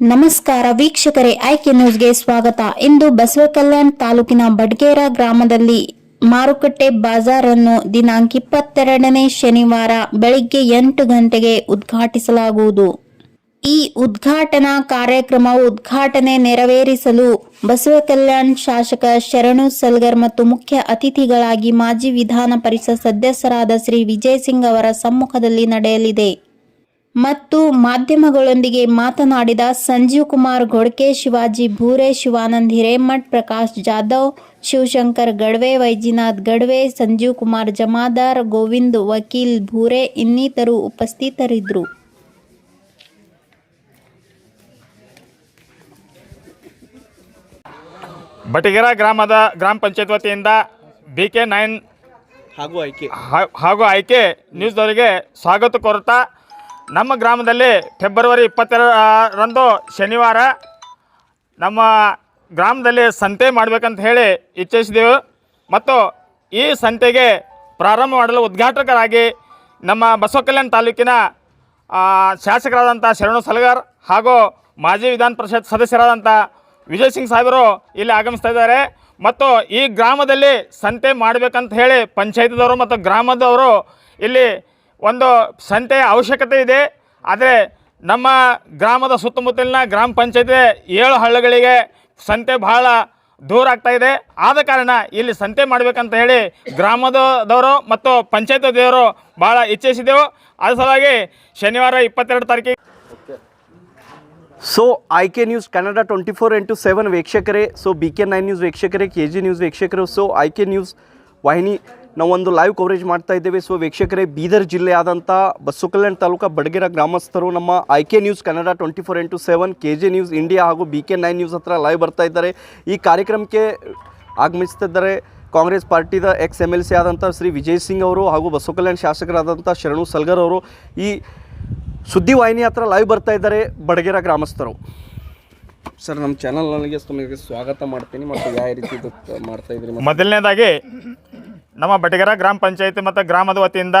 ನಮಸ್ಕಾರ ವೀಕ್ಷಕರೇ, ಆಯ್ಕೆ ನ್ಯೂಸ್ಗೆ ಸ್ವಾಗತ. ಇಂದು ಬಸವ ಕಲ್ಯಾಣ್ ತಾಲೂಕಿನ ಬಡ್ಗೇರ ಗ್ರಾಮದಲ್ಲಿ ಮಾರುಕಟ್ಟೆ ಬಾಜಾರನ್ನು ದಿನಾಂಕ ಇಪ್ಪತ್ತೆರಡನೇ ಶನಿವಾರ ಬೆಳಿಗ್ಗೆ ಎಂಟು ಗಂಟೆಗೆ ಉದ್ಘಾಟಿಸಲಾಗುವುದು. ಈ ಉದ್ಘಾಟನಾ ಕಾರ್ಯಕ್ರಮ ಉದ್ಘಾಟನೆ ನೆರವೇರಿಸಲು ಬಸವ ಕಲ್ಯಾಣ್ ಶಾಸಕ ಶರಣು ಸಲ್ಗರ್ ಮತ್ತು ಮುಖ್ಯ ಅತಿಥಿಗಳಾಗಿ ಮಾಜಿ ವಿಧಾನ ಪರಿಷತ್ ಸದಸ್ಯರಾದ ಶ್ರೀ ವಿಜಯ್ ಸಿಂಗ್ ಅವರ ಸಮ್ಮುಖದಲ್ಲಿ ನಡೆಯಲಿದೆ. ಮತ್ತು ಮಾಧ್ಯಮಗಳೊಂದಿಗೆ ಮಾತನಾಡಿದ ಸಂಜೀವ್ ಕುಮಾರ್ ಗೊಡ್ಕೆ ಶಿವಾಜಿ ಭೂರೆ ಶಿವಾನಂದ್ ಹಿರೇಮಠ್ ಪ್ರಕಾಶ್ ಜಾಧವ್ ಶಿವಶಂಕರ್ ಗಡ್ವೆ ವೈಜಿನಾಥ್ ಗಡ್ವೆ ಸಂಜೀವ್ ಕುಮಾರ್ ಜಮಾದಾರ್ ಗೋವಿಂದ್ ವಕೀಲ್ ಭೂರೆ ಇನ್ನಿತರು ಉಪಸ್ಥಿತರಿದ್ದರು. ಬಟಿಗೆರ ಗ್ರಾಮದ ಗ್ರಾಮ ಪಂಚಾಯತ್ ವತಿಯಿಂದ ಬಿ ಕೆ ನೈನ್ ಹಾಗೂ ಆಯ್ಕೆ ಹಾಗೂ ಆಯ್ಕೆ ನ್ಯೂಸ್ದವರಿಗೆ ಸ್ವಾಗತ ಕೋರುತ್ತಾ ನಮ್ಮ ಗ್ರಾಮದಲ್ಲಿ ಫೆಬ್ರವರಿ ಇಪ್ಪತ್ತೆರಡರಂದು ಶನಿವಾರ ನಮ್ಮ ಗ್ರಾಮದಲ್ಲಿ ಸಂತೆ ಮಾಡಬೇಕಂತ ಹೇಳಿ ಇಚ್ಛಿಸಿದೆವು. ಮತ್ತು ಈ ಸಂತೆಗೆ ಪ್ರಾರಂಭ ಮಾಡಲು ಉದ್ಘಾಟಕರಾಗಿ ನಮ್ಮ ಬಸವ ಕಲ್ಯಾಣ ತಾಲೂಕಿನ ಶಾಸಕರಾದಂಥ ಶರಣು ಸಲಗಾರ್ ಹಾಗೂ ಮಾಜಿ ವಿಧಾನ ಪರಿಷತ್ ಸದಸ್ಯರಾದಂಥ ವಿಜಯ್ ಸಿಂಗ್ ಸಾಹೇಬರು ಇಲ್ಲಿ ಆಗಮಿಸ್ತಾ ಇದ್ದಾರೆ. ಮತ್ತು ಈ ಗ್ರಾಮದಲ್ಲಿ ಸಂತೆ ಮಾಡಬೇಕಂತ ಹೇಳಿ ಪಂಚಾಯತ್ದವರು ಮತ್ತು ಗ್ರಾಮದವರು ಇಲ್ಲಿ ಒಂದು ಸಂತೆಯ ಅವಶ್ಯಕತೆ ಇದೆ. ಆದರೆ ನಮ್ಮ ಗ್ರಾಮದ ಸುತ್ತಮುತ್ತಲಿನ ಗ್ರಾಮ ಪಂಚಾಯತಿ ಏಳು ಹಳ್ಳಿಗಳಿಗೆ ಸಂತೆ ಬಹಳ ದೂರ ಆಗ್ತಾ ಇದೆ. ಆದ ಕಾರಣ ಇಲ್ಲಿ ಸಂತೆ ಮಾಡಬೇಕಂತ ಹೇಳಿ ಗ್ರಾಮದವರು ಮತ್ತು ಪಂಚಾಯತ್ ದೇವರು ಭಾಳ ಇಚ್ಛಿಸಿದೆವು. ಅದ್ರ ಸಲುವಾಗಿ ಶನಿವಾರ ಇಪ್ಪತ್ತೆರಡು ತಾರೀಕಿಗೆ so I K news Kannada twenty four into seven ವೀಕ್ಷಕರೇ so B K nine news ವೀಕ್ಷಕರೇ ಕೆ ಜಿ ನ್ಯೂಸ್ ವೀಕ್ಷಕರು ಸೊ ಐ ಕೆ ನ್ಯೂಸ್ ವಾಹಿನಿ ನಾವೊಂದು ಲೈವ್ ಕವರೇಜ್ ಮಾಡ್ತಾ ಇದ್ದೇವೆ. ಸೊ ವೀಕ್ಷಕರೇ ಬೀದರ್ ಜಿಲ್ಲೆ ಬಸ್ಸುಕಲ್ಯಾಣ ತಾಲೂಕು ಬಡಗೆರ ಗ್ರಾಮಸ್ಥರು ನಮ್ಮ I K news Kannada twenty four into seven K J news India ಹಾಗೂ ಬಿ ಕೆ ನೈನ್ ನ್ಯೂಸ್ ಹತ್ರ ಲೈವ್ ಬರ್ತಾ ಇದ್ದಾರೆ. ಈ ಕಾರ್ಯಕ್ರಮಕ್ಕೆ ಆಗಮಿಸ್ತಿದ್ದಾರೆ ಕಾಂಗ್ರೆಸ್ ಪಾರ್ಟಿದ ಎಕ್ಸ್ ಎಂ ಎಲ್ ಸಿ ಆದಂಥ ಶ್ರೀ ವಿಜಯ್ ಸಿಂಗ್ ಅವರು ಹಾಗೂ ಬಸವ ಕಲ್ಯಾಣ ಶಾಸಕರಾದಂಥ ಶರಣು ಸಲ್ಗರ್ ಅವರು ಈ ಸುದ್ದಿವಾಹಿನಿ ಹತ್ರ ಲೈವ್ ಬರ್ತಾ ಇದ್ದಾರೆ ಬಡಗೆರ ಗ್ರಾಮಸ್ಥರು. ಸರ್ ನಮ್ಮ ಚಾನಲ್ ನನಗೆ ಸ್ವಾಗತ ಮಾಡ್ತೀನಿ ಮತ್ತು ಯಾವ ರೀತಿ ಮಾಡ್ತಾ ಇದ್ರಿ ಮೊದಲನೇದಾಗಿ ನಮ್ಮ ಬಟಗೆರ ಗ್ರಾಮ ಪಂಚಾಯತಿ ಮತ್ತು ಗ್ರಾಮದ ವತಿಯಿಂದ